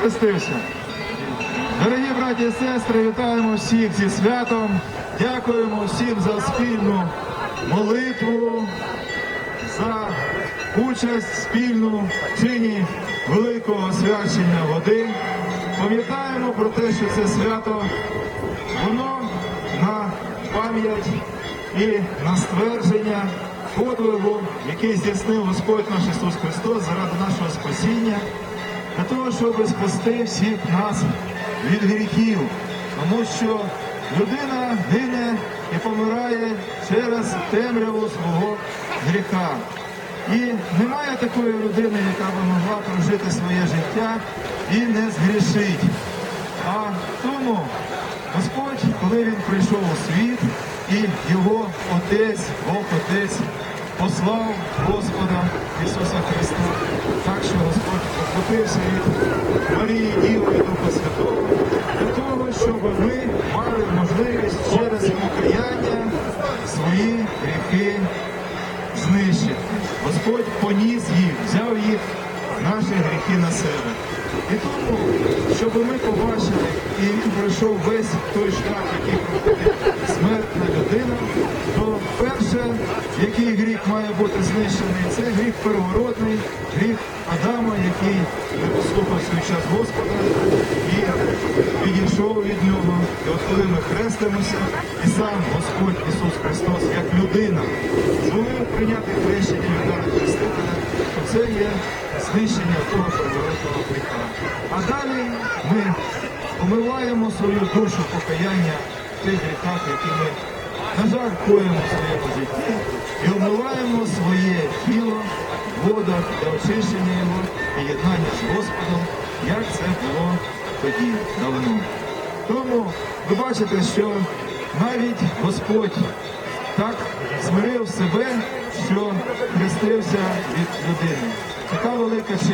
Хрестився. Дорогі браті і сестри, вітаємо всіх зі святом. Дякуємо всім за спільну молитву, за участь спільну в чині великого освячення води. Пам'ятаємо про те, що це свято, воно на пам'ять і на ствердження подвигу, який здійснив Господь наш Ісус Христос заради нашого спасіння для того, щоб спасти всіх нас від гріхів, тому що людина гине і помирає через темряву свого гріха. І немає такої людини, яка би могла прожити своє життя і не згрішить. А тому Господь, коли він прийшов у світ, і його Отець, Бог Отець, послав Господа Ісуса Христа, так що Господь поплатився від Марії Діви Духа Святого, для того, щоб ми мали можливість через покаяння свої гріхи знищити. Господь поніс їх, взяв їх, наші гріхи на себе. І тому, щоб ми побачили, і він пройшов весь той шлях, який проходить смертна людина, то перше, який гріх має бути знищений, це гріх первородний, гріх Адама, який не послухав свій час Господа і відійшов від нього. І от коли ми хрестимося, і сам Господь Ісус Христос, як людина, зумів прийняти хрещення Івана Хрестителя, то це є знищення того первородного гріха. А далі ми омиваємо свою душу покаяння в тих гріхах, які ми, в своєму житті, і омиваємо своє тіло в водах для очищення його і єднання з Господом, як це було тоді давно. Тому ви бачите, що навіть Господь так змирив себе, що хрестився від людини. Така велика честь.